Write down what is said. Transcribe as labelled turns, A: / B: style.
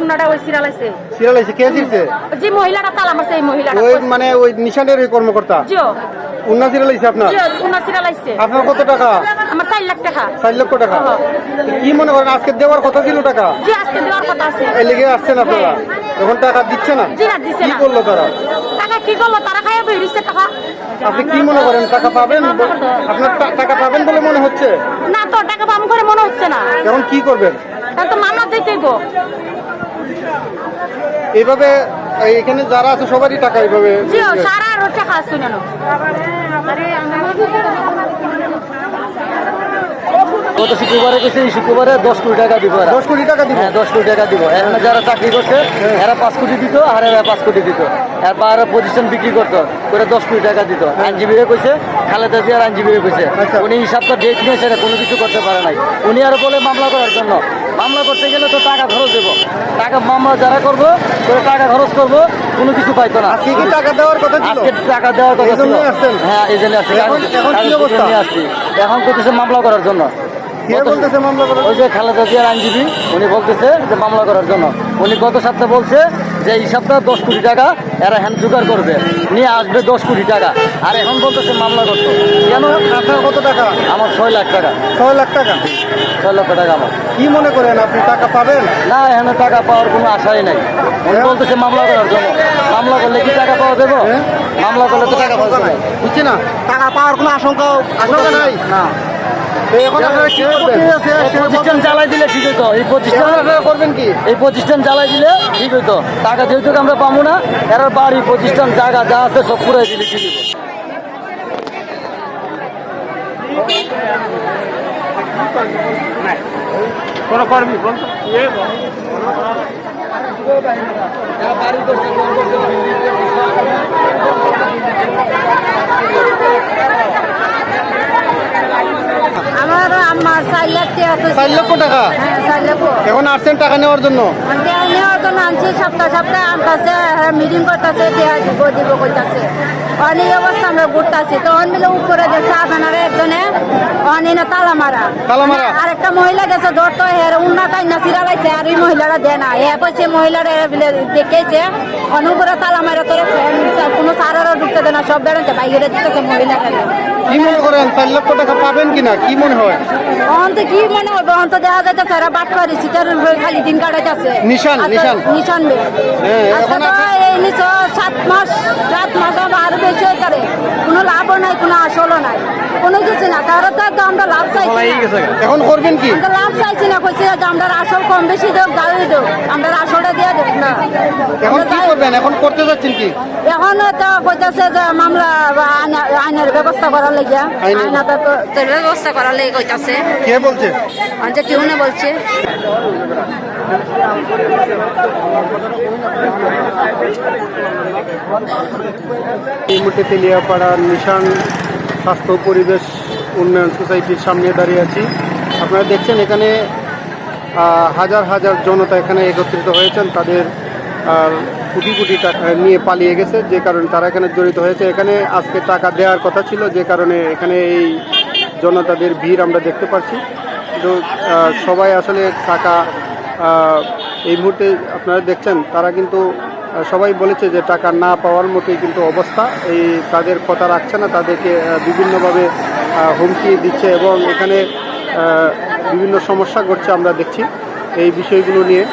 A: উনারা ওই সিরালাইছে
B: সিরিয়াল আছে কে দিচ্ছে
A: যে মহিলাটা তালা মারছে এই মহিলাটা
B: ওই মানে ওই নিশানের ওই কর্মকর্তা?
A: জিও।
B: উন্না সিরিয়াল আছে আপনার?
A: জিও উনার সিরালাইছে
B: আপনার কত টাকা?
A: আমার চার লাখ টাকা।
B: চার লক্ষ টাকা?
A: হ্যাঁ।
B: কি মনে করেন আজকে দেওয়ার কথা ছিল টাকা?
A: জি আজকে দেওয়ার কথা আছে।
B: এই লেগে আসছেন আপনারা? এখন টাকা দিচ্ছে না?
A: জি না দিছে
B: কি করল তারা?
A: টাকা কি করল? তারা খাইয়া বেরিয়েছে টাকা।
B: আপনি কি মনে করেন টাকা পাবেন? আপনার টাকা পাবেন বলে মনে হচ্ছে?
A: না তো টাকা পাম করে মনে হচ্ছে না।
B: এখন কি করবেন?
A: তো মামলা দিতেইব
B: এইভাবে এখানে যারা আছে সবারই টাকা এইভাবে
A: সারা টাকা আছে না?
C: গত শুক্রবারে গেছে এই শুক্রবারে দশ কোটি টাকা দিব
B: দশ কোটি টাকা দিব?
C: হ্যাঁ দশ কোটি টাকা দিব। এখানে যারা চাকরি করছে এরা পাঁচ কোটি দিত আর এরা পাঁচ কোটি দিত। এরপর আরও প্রতিষ্ঠান বিক্রি করতো করে দশ কোটি টাকা দিত। আইনজীবীরা কইছে খালেদা জিয়ার আইনজীবীরা কইছে
B: আচ্ছা।
C: উনি হিসাবটা ডেট নিয়ে সেটা কোনো কিছু করতে পারে নাই। উনি আর বলে মামলা করার জন্য। মামলা করতে গেলে তো টাকা খরচ দেবো। টাকা মামলা যারা করব করে টাকা খরচ করব কোনো কিছু পাইতো না।
B: আজকে কি টাকা দেওয়ার কথা ছিল?
C: আজকে টাকা দেওয়ার কথা ছিল। হ্যাঁ এই জন্য আসছি।
B: এখন- কি অবস্থা?
C: আসছি। এখন করতেছে মামলা করার জন্য।
B: কে বলতেছে মামলা করার
C: ওই যে খালেদা জিয়ার আইনজীবী উনি বলতেছে যে মামলা করার জন্য। উনি গত সপ্তাহে বলছে যে এই সপ্তাহে দশ কোটি টাকা এরা হ্যান্ড জোগাড় করবে। নিয়ে আসবে দশ কোটি টাকা। আর এখন বলতেছে মামলা করতো। কেন?
B: আপনার কত টাকা?
C: আমার ছয় লাখ টাকা।
B: ছয় লাখ টাকা?
C: ছয় লক্ষ টাকা আমার।
B: কি মনে করেন আপনি টাকা পাবেন?
C: না এখানে টাকা পাওয়ার কোনো আশাই নাই। উনি বলতেছে মামলা করার জন্য। মামলা করলে কি টাকা পাওয়া দেবো
B: হ্যাঁ?
C: মামলা করলে তো টাকা পাওয়া যাবে।
B: বুঝছি না। টাকা পাওয়ার কোনো আশঙ্কা আশঙ্কা নাই?
C: না। প্রতিষ্ঠান চালাই দিলে ঠিক হইতো। এই প্রতিষ্ঠান
B: আপনারা করবেন কি?
C: এই প্রতিষ্ঠান চালাই দিলে ঠিক হইতো। টাকা যেহেতু আমরা পাবো না এরা বাড়ি প্রতিষ্ঠান জায়গা যা আছে সব পুরাই দিলে ঠিক হইতো
A: আমার আমার চার লাখ টাকা তো
B: চার লক্ষ টাকা?
A: হ্যাঁ
B: এখন আসছেন টাকা নেওয়ার জন্য?
A: নেওয়ার জন্য আনছি সপ্তাহ সপ্তাহ আনতেছে মিটিং করতেছে দিব দিব করতেছে অনেক অবস্থা আমরা ঘুরতেছি। তখন মিলে উপরে একজনে তালা মারা।
B: মারা?
A: আর একটা মহিলা গেছে ধরতো হের উন্না না চিরা লাইছে আর এই মহিলারা দেয় না। এ কইছে মহিলারা দেখেছে অনুপুরে তালা মারা তোরে কোনো সারারও ঢুকতে দেয় না সব বেড়াতে বাইরে দিতেছে মহিলারা
B: কি মনে করেন চার লক্ষ টাকা পাবেন কিনা? কি মনে হয়?
A: অন্ত কি মনে হবে? অন্ত দেখা যাইতে ফেরা বাট পারি সিটার খালি দিন কাটাইতেছে।
B: নিশান, নিশান।
A: নিশান বে।
B: হ্যাঁ, এখন
A: এই নিচ সাত মাস সাত মাস আরও বেশি হয়ে কোনো লাভও নাই কোনো আসলও নাই। কিছু তো আমরা লাভ চাইছি
B: এখন করবেন কি?
A: আমরা লাভ চাইছি না কইছি যে আমরা আসল কম বেশি দেব গাড়ি দেব আমরা আসলটা দিয়ে দেব না।
B: এখন কি করবেন? এখন করতে যাচ্ছেন কি?
A: এখন তো কইতাছে যে মামলা আইনের ব্যবস্থা করার লাগিয়া। তো ব্যবস্থা করার লাগি কইতাছে।
B: কে বলছে?
A: যে টিউনে বলছে।
B: এই মুহূর্তে তেলিয়াপাড়ার নিশান স্বাস্থ্য পরিবেশ উন্নয়ন সোসাইটির সামনে দাঁড়িয়ে আছি। আপনারা দেখছেন এখানে হাজার হাজার জনতা এখানে একত্রিত হয়েছেন। তাদের কোটি কোটি টাকা নিয়ে পালিয়ে গেছে। যে কারণে তারা এখানে জড়িত হয়েছে। এখানে আজকে টাকা দেওয়ার কথা ছিল। যে কারণে এখানে এই জনতাদের ভিড় আমরা দেখতে পাচ্ছি। কিন্তু সবাই আসলে টাকা এই মুহূর্তে আপনারা দেখছেন, তারা কিন্তু সবাই বলেছে যে টাকা না পাওয়ার মতোই কিন্তু অবস্থা। এই তাদের কথা রাখছে না, তাদেরকে বিভিন্নভাবে হুমকি দিচ্ছে এবং এখানে বিভিন্ন সমস্যা ঘটছে আমরা দেখছি। এই বিষয়গুলো নিয়ে